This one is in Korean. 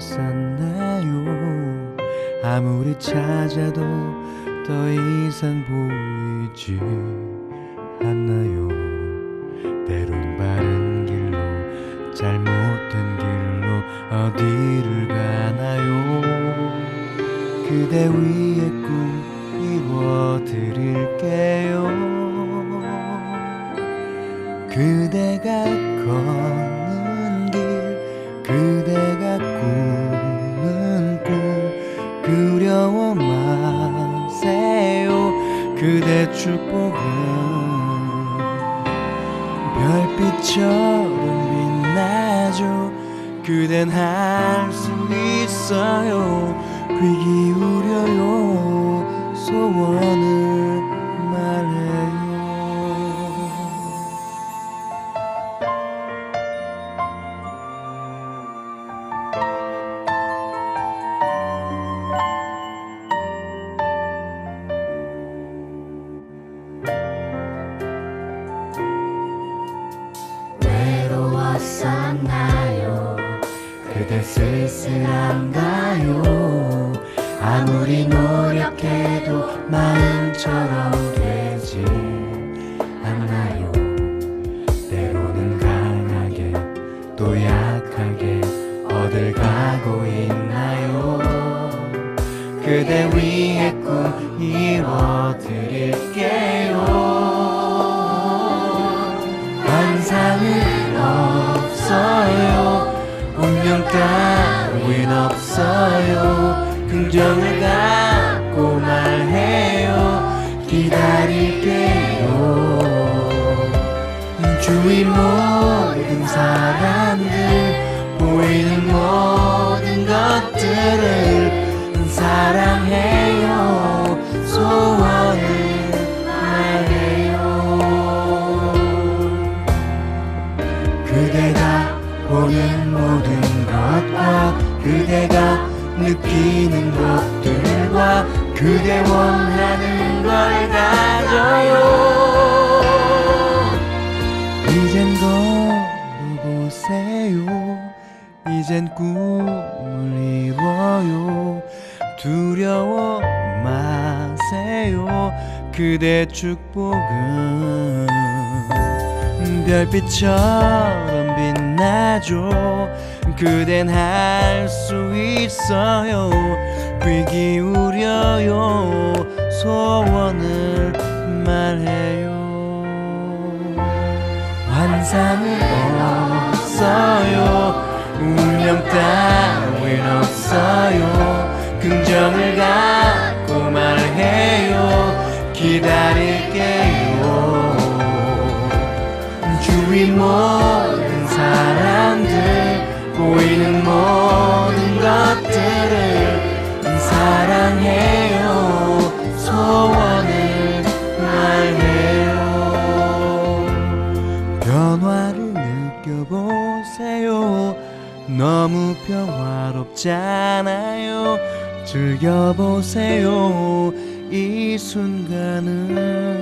잃었었나요? 아무리 찾아도 더 이상 보이지 않나요? 때론 바른 길로 잘못된 길로 어디를 가나요? 그대 위에 꿈 이루어드릴게요. 그대가 걷 별빛처럼 빛나죠 그댄 할 수 있어요. 귀 기울여요. 소원을 외로웠었나요. 그대 쓸쓸한가요? 아무리 노력해도 마음처럼 되지 않나요? 때로는 강하게 또 약하게 어딜 가고 있나요? 그대 위에 꿈 이뤄드릴게 없어요. 긍정을 갖고 말해요. 기다릴게요. 주위 모든 사람들 보이는 모든 것들을 사랑해요. 소원을 말해요. 그대가 보는 모든 것과 그대가 느끼는 것들과 그대 원하는 걸 가져요. 이젠 걸어보세요. 이젠 꿈을 이뤄요. 두려워 마세요. 그대 축복은 별빛처럼 빛나죠. 그댄 할 수 있어요. 귀 기울여요. 소원을 말해요. 환상은 없어요. 운명 따윈 없어요. 긍정을 갖고 말해요. 기다릴게요. 주위 모든 사람들 보이는 모든 것들을 사랑해요. 소원을 말해요. 변화를 느껴보세요. 너무 평화롭잖아요. 즐겨보세요. 이 순간은